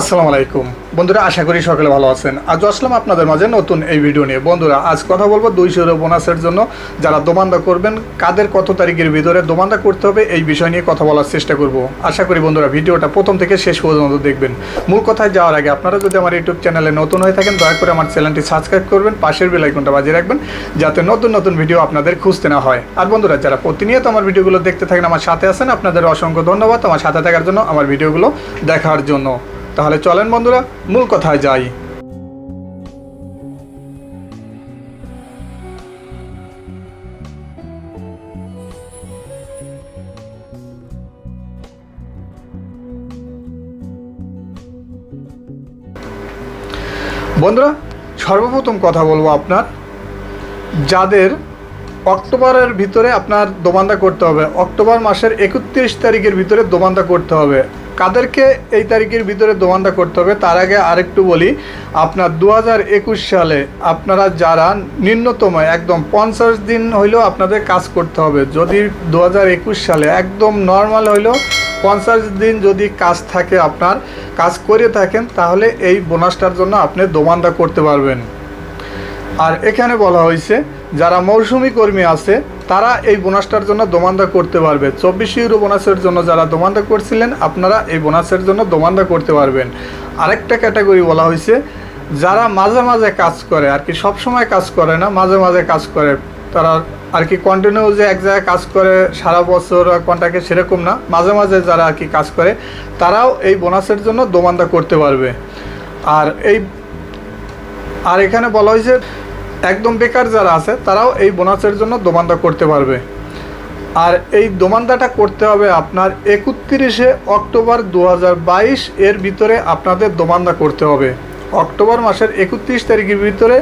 আসসালামু আলাইকুম। বন্ধুরা, আশা করি সকলে ভালো আছেন। আজ আসলাম আপনাদের মাঝে নতুন এই ভিডিও নিয়ে। বন্ধুরা, আজ কথা বলব দুইশো ইউরো বোনাসের জন্য। যারা দোমান্দা করবেন, কাদের কত তারিখের ভিতরে দোমান্দা করতে হবে, এই বিষয় নিয়ে কথা বলার চেষ্টা করব। আশা করি বন্ধুরা, ভিডিওটা প্রথম থেকে শেষ পর্যন্ত দেখবেন। মূল কথায় যাওয়ার আগে আপনারা যদি আমার ইউটিউব চ্যানেলে নতুন হয়ে থাকেন, দয়া করে আমার চ্যানেলটি সাবস্ক্রাইব করবেন, পাশের বেল আইকনটা বাজিয়ে রাখবেন, যাতে নতুন নতুন ভিডিও আপনাদের খুঁজতে না হয়। আর বন্ধুরা, যারা প্রতিনিয়ত আমার ভিডিওগুলো দেখতে থাকেন, আমার সাথে আছেন, আপনাদের অসংখ্য ধন্যবাদ। আমার সাথে থাকার জন্য আমার ভিডিওগুলো দেখার জন্য। তাহলে চলেন বন্ধুরা, মূল কথায় যাই। বন্ধুরা, সর্বপ্রথম কথা বলব আপনার। যাদের অক্টোবরের ভিতরে আপনার দোমান্দা করতে হবে, অক্টোবর মাসের একত্রিশ তারিখের ভিতরে দোমান্দা করতে হবে। কাদেরকে এই তারিখের ভিতরে দোমান্দা করতে হবে, তার আগে আরেকটু বলি, আপনার দু হাজার একুশ সালে আপনারা যারা ন্যূনতম একদম পঞ্চাশ দিন হইলেও আপনাদের কাজ করতে হবে। যদি দু হাজার একুশ সালে একদম নর্মাল হইলেও পঞ্চাশ দিন যদি কাজ থাকে আপনার, কাজ করে থাকেন, তাহলে এই বোনাসটার জন্য আপনি দোমান্দা করতে পারবেন। আর এখানে বলা হয়েছে, যারা মৌসুমি কর্মী আছে তারা এই বোনাসটার জন্য দোমান্দা করতে পারবে। চব্বিশ ইউরো বোনাসের জন্য যারা দোমান্দা করছিলেন, আপনারা এই বোনাসের জন্য দোমান্দা করতে পারবেন। আরেকটা ক্যাটাগরি বলা হয়েছে, যারা মাঝে মাঝে কাজ করে, আর কি সব সময় কাজ করে না, মাঝে মাঝে কাজ করে, তারা আর কি কন্টিনিউ যে এক জায়গায় কাজ করে সারা বছর কন্টাকে সেরকম না, মাঝে মাঝে যারা আর কি কাজ করে, তারাও এই বোনাসের জন্য দোমান্দা করতে পারবে। আর এই, আর এখানে বলা হয়েছে একদম বেকার যারা আছে, তারাও এই বোনাসের জন্য দোমান্দা করতে পারবে। আর এই দোমান্দাটা করতে হবে আপনার একত্রিশে অক্টোবর দু হাজার বাইশ, এর ভিতরে আপনাদের দোমান্দা করতে হবে। অক্টোবর মাসের একত্রিশ তারিখের ভিতরে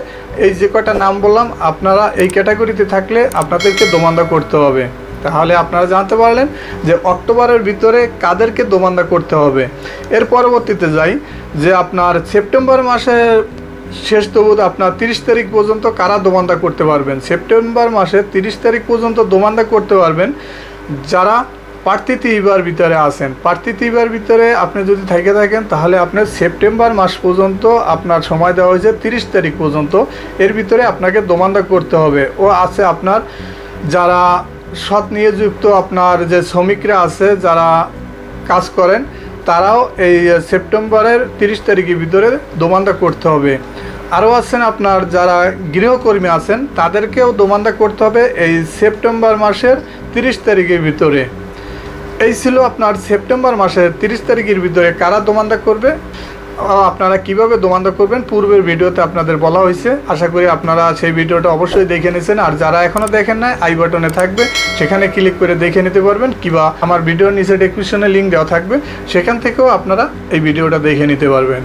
এই যে কটা নাম বললাম, আপনারা এই ক্যাটাগরিতে থাকলে আপনাদেরকে দোমান্দা করতে হবে। তাহলে আপনারা জানতে পারলেন যে অক্টোবরের ভিতরে কাদেরকে দোমান্দা করতে হবে। এর পরবর্তীতে যাই, যে আপনার সেপ্টেম্বর মাসের শেষ তবুদ আপনার তিরিশ তারিখ পর্যন্ত কারা দোমান্দা করতে পারবেন? সেপ্টেম্বর মাসে তিরিশ তারিখ পর্যন্ত দোমান্দা করতে পারবেন। যারা প্রার্থী তীবার ভিতরে আসেন প্রার্থী তীবার ভিতরে আপনি যদি থেকে থাকেন, তাহলে আপনার সেপ্টেম্বর মাস পর্যন্ত আপনার সময় দেওয়া হয়েছে তিরিশ তারিখ পর্যন্ত। এর ভিতরে আপনাকে দোমান্দা করতে হবে। ও আছে আপনার যারা সৎ নিয়োযুক্ত আপনার যে শ্রমিকরা আছে, যারা কাজ করেন তারাও এই সেপ্টেম্বরের তিরিশ তারিখের ভিতরে দোমানদা করতে হবে। আরও আছেন আপনার যারা গৃহকর্মী আছেন, তাদেরকেও দোমানদা করতে হবে এই সেপ্টেম্বর মাসের তিরিশ তারিখের ভিতরে। এই ছিল আপনার সেপ্টেম্বর মাসের তিরিশ তারিখের ভিতরে কারা দোমানদা করবে? আপনারা কীভাবে দোমান্দা করবেন পূর্বের ভিডিওতে আপনাদের বলা হয়েছে। আশা করি আপনারা সেই ভিডিওটা অবশ্যই দেখে নিয়েছেন। আর যারা এখনও দেখেন নাই, আই বাটনে থাকবে। সেখানে ক্লিক করে দেখে নিতে পারবেন কিবা আমার ভিডিওর নিচে ডেসক্রিপশনে লিঙ্ক দেওয়া থাকবে। সেখান থেকেও আপনারা এই ভিডিওটা দেখে নিতে পারবেন।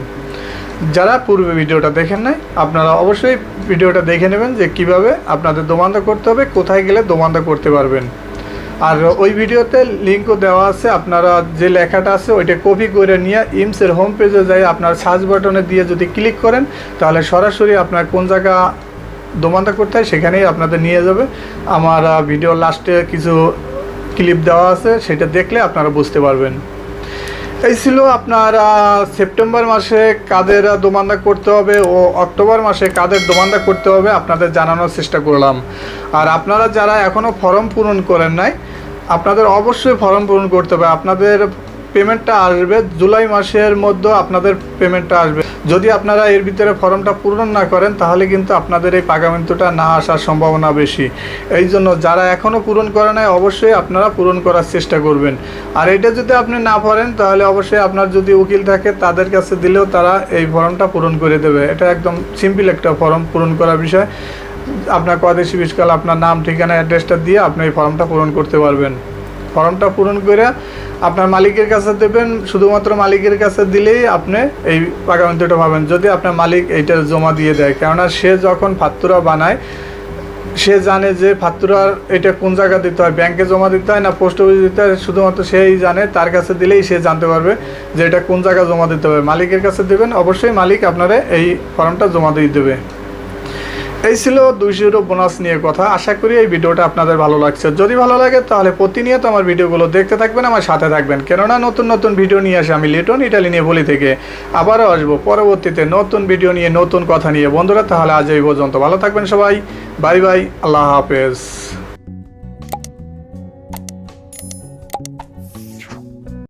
যারা পূর্বে ভিডিওটা দেখেন নাই, আপনারা অবশ্যই ভিডিওটা দেখে নেবেন যে কীভাবে আপনাদের দোমান্দা করতে হবে, কোথায় গেলে দোমান্দা করতে পারবেন। আর ওই ভিডিওতে লিঙ্কও দেওয়া আছে, আপনারা যে লেখাটা আছে ওইটা কপি করে নিয়ে ইমসের হোম পেজে যাই, আপনার সার্চ বাটনে দিয়ে যদি ক্লিক করেন, তাহলে সরাসরি আপনার কোন জায়গা দোমান্দা করতে হয় সেখানেই আপনাদের নিয়ে যাবে। আমার ভিডিও লাস্টে কিছু ক্লিপ দেওয়া আছে, সেটা দেখলে আপনারা বুঝতে পারবেন। এই ছিল আপনার সেপ্টেম্বর মাসে কাদের দোমান্দা করতে হবে ও অক্টোবর মাসে কাদের দোমান্দা করতে হবে আপনাদের জানানোর চেষ্টা করলাম। আর আপনারা যারা এখনও ফর্ম পূরণ করেন নাই আপনাদের অবশ্যই ফর্ম পূরণ করতে হবে। আপনাদের পেমেন্টটা আসবে জুলাই মাসের মধ্যে আপনাদের পেমেন্টটা আসবে। যদি আপনারা এর ভিতরে ফর্মটা পূরণ না করেন, তাহলে কিন্তু আপনাদের এই পাগামেন্টটা না আসার সম্ভাবনা বেশি। এই জন্য যারা এখনও পূরণ করে নাই, অবশ্যই আপনারা পূরণ করার চেষ্টা করবেন। আর এটা যদি আপনি না পারেন, তাহলে অবশ্যই আপনার যদি উকিল থাকে, তাদের কাছে দিলেও তারা এই ফর্মটা পূরণ করে দেবে। এটা একদম সিম্পল একটা ফর্ম পূরণ করার বিষয়। আপনার কদেশি বিশকাল, আপনার নাম, ঠিকানা অ্যাড্রেসটা দিয়ে আপনি এই ফর্মটা পূরণ করতে পারবেন। ফর্মটা পূরণ করে আপনার মালিকের কাছে দেবেন, শুধুমাত্র মালিকের কাছে দিলেই আপনি এই পাকামেন্টটা পাবেন। যদি আপনার মালিক এইটা জমা দিয়ে দেয়, কেননা সে যখন ফাত্তুরা বানায়, সে জানে যে ফাত্তুরার এটা কোন জায়গা দিতে হয় ব্যাংকে জমা দিতে হয় না পোস্ট অফিসে দিতে হয়, শুধুমাত্র সেই জানে, তার কাছে দিলেই সে জানতে পারবে যে এটা কোন জায়গায় জমা দিতে হবে। মালিকের কাছে দেবেন, অবশ্যই মালিক আপনারা এই ফর্মটা জমা দিয়ে দেবে। এই ছিল দুই ইউরো বোনাস নিয়ে কথা। আশা করি এই ভিডিওটা আপনাদের ভালো লাগছে। যদি ভালো লাগে, তাহলে প্রতিনিয়ত আমার ভিডিওগুলো দেখতে থাকবেন, আমার সাথে থাকবেন। কেননা নতুন নতুন ভিডিও নিয়ে আসে আমি লিটন, ইটালি নিয়ে বলি থেকে। আবারও আসব পরবর্তীতে নতুন ভিডিও নিয়ে, নতুন কথা নিয়ে। বন্ধুরা, তাহলে আজ এই পর্যন্ত। ভালো থাকবেন সবাই। Bye bye. আল্লাহ হাফেজ।